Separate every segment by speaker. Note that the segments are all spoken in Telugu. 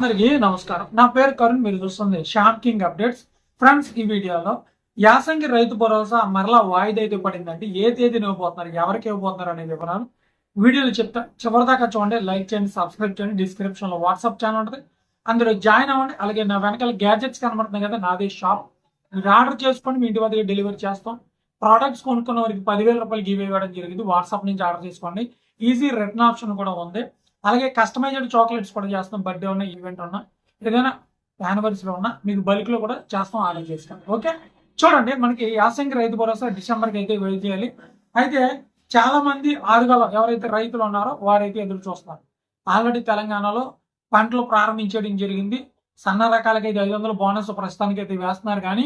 Speaker 1: అందరికీ నమస్కారం. నా పేరు కరుణ్ మీరు చూస్తుంది శ్యామ్ కింగ్ అప్డేట్స్. ఫ్రెండ్స్ ఈ వీడియోలో యాసంగి రైతు భరోసా మరలా వాయిదా అయితే పడిందంటే ఏ తేదీని ఇవ్వబోతున్నారు ఎవరికి ఇవ్వబోతున్నారు అనే వివరాలు వీడియోలు చెప్తా. చివరిదాకా చూడండి లైక్ చేయండి సబ్స్క్రైబ్ చేయండి. డిస్క్రిప్షన్లో వాట్సాప్ ఛానల్ ఉంటుంది. అందులో జాయిన్ అవ్వండి. అలాగే నా వెనకాల గ్యాజెట్స్ కనబడుతున్నాయి కదా నాది షాప్. మీరు ఆర్డర్ చేసుకొని మీ ఇంటి వద్దకు డెలివరీ చేస్తాం. ప్రోడక్ట్స్ కొనుక్కున్న వారికి పదివేల రూపాయలు గివ్ ఇవ్వడం జరిగింది. వాట్సాప్ నుంచి ఆర్డర్ చేసుకోండి. ఈజీ రిటర్న్ ఆప్షన్ కూడా ఉంది. అలాగే కస్టమైజ్డ్ చాక్లెట్స్ కూడా చేస్తాం. బర్త్డే ఉన్న ఈవెంట్ ఉన్నా ఏదైనా యానివర్సరీ ఉన్నా మీకు బల్క్లో కూడా చేస్తాం ఆర్డర్ చేస్తాం. ఓకే చూడండి మనకి యాసంగి రైతు భరోసా డిసెంబర్కి అయితే వెయిట్ చేయాలి. అయితే చాలా మంది ఆరుగాల ఎవరైతే రైతులు ఉన్నారో వారైతే ఎదురు చూస్తున్నారు ఆల్రెడీ తెలంగాణలో పంటలు ప్రారంభించడం జరిగింది. సన్న రకాలకైతే ఐదు వందల బోనస్ ప్రస్తుతానికి అయితే వేస్తున్నారు. కానీ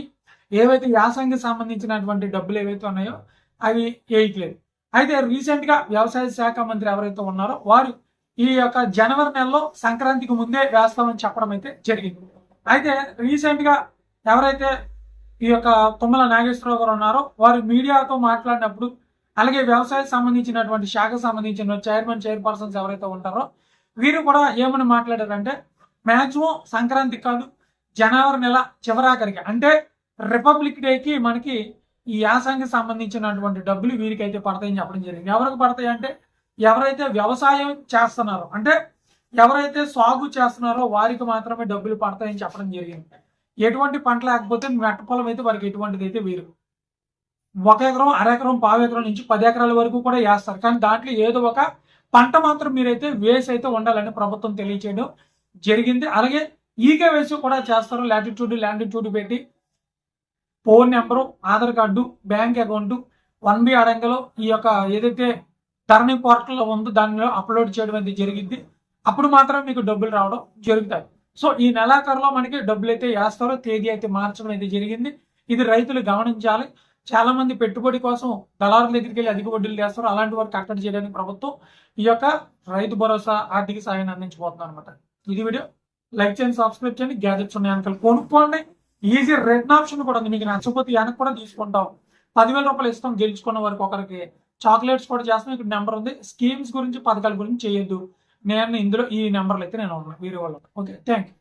Speaker 1: ఏవైతే యాసంగి సంబంధించినటువంటి డబ్బులు ఏవైతే ఉన్నాయో అవి వేయట్లేదు. అయితే రీసెంట్గా వ్యవసాయ శాఖ మంత్రి ఎవరైతే ఉన్నారో వారు ఈ యొక్క జనవరి నెలలో సంక్రాంతికి ముందే వేస్తామని చెప్పడం అయితే జరిగింది. అయితే రీసెంట్గా ఎవరైతే ఈ యొక్క తుమ్మల నాగేశ్వరరావు గారు ఉన్నారో వారు మీడియాతో మాట్లాడినప్పుడు అలాగే వ్యవసాయ సంబంధించినటువంటి శాఖకు సంబంధించిన చైర్మన్ చైర్పర్సన్స్ ఎవరైతే ఉంటారో వీరు కూడా ఏమని మాట్లాడారంటే మ్యాక్సిమం సంక్రాంతి కాదు జనవరి నెల చివరాఖరికి. అంటే రిపబ్లిక్ డేకి మనకి ఈ యాసంగి సంబంధించినటువంటి డబ్బులు వీరికైతే పడతాయని చెప్పడం జరిగింది. ఎవరికి పడతాయి అంటే ఎవరైతే వ్యవసాయం చేస్తున్నారో అంటే ఎవరైతే సాగు చేస్తున్నారో వారికి మాత్రమే డబ్బులు పడతాయని చెప్పడం జరిగింది. ఎటువంటి పంట లేకపోతే మెట్ట పొలం అయితే వారికి ఎటువంటిది అయితే వీరు. ఒక ఎకరం అర ఎకరం పావు ఎకరం నుంచి పది ఎకరాల వరకు కూడా వేస్తారు. కానీ దాంట్లో ఏదో ఒక పంట మాత్రం మీరైతే వేసి అయితే ఉండాలని ప్రభుత్వం తెలియచేయడం జరిగింది. అలాగే ఈకే వేసి కూడా చేస్తారు. లాటిట్యూడ్ లాంటిట్యూడ్ పెట్టి phone number Aadhaar card bank account one B అడంగలో ఈ యొక్క ఏదైతే ధరణి పోర్టల్లో ఉంది దానిలో అప్లోడ్ చేయడం అనేది జరిగింది. అప్పుడు మాత్రం మీకు డబ్బులు రావడం జరుగుతాయి. సో ఈ నెలాఖరులో మనకి డబ్బులు అయితే వేస్తారో తేదీ అయితే మార్చడం అయితే జరిగింది. ఇది రైతులు గమనించాలి. చాలా మంది పెట్టుబడి కోసం దళారుల దగ్గరికి వెళ్ళి అధిక వడ్డీలు చేస్తారు అలాంటి వారికి కట్టడి చేయడానికి ప్రభుత్వం ఈ యొక్క రైతు భరోసా ఆర్థిక సాయాన్ని అందించబోతుంది అనమాట ఇది వీడియో. లైక్ చేయండి సబ్స్క్రైబ్ చేయండి. గ్యాజెట్స్ ఉన్నాయి వెనకాల కొనుక్కోండి. ఈజీ రెడ్ ఆప్షన్ కూడా ఉంది. మీకు నచ్చకపోతే వెనక్కి కూడా తీసుకుంటాం. పదివేల రూపాయలు ఇస్తాం గెలుచుకున్న వరకు ఒకరికి. చాక్లెట్స్ కూడా చేస్తాం. ఇక్కడ నెంబర్ ఉంది. స్కీమ్స్ గురించి పథకాల గురించి చేయొద్దు. నేను ఇందులో ఈ నెంబర్లు అయితే నేను ఉన్నాను. వీరే వాళ్ళు ఓకే థ్యాంక్ యూ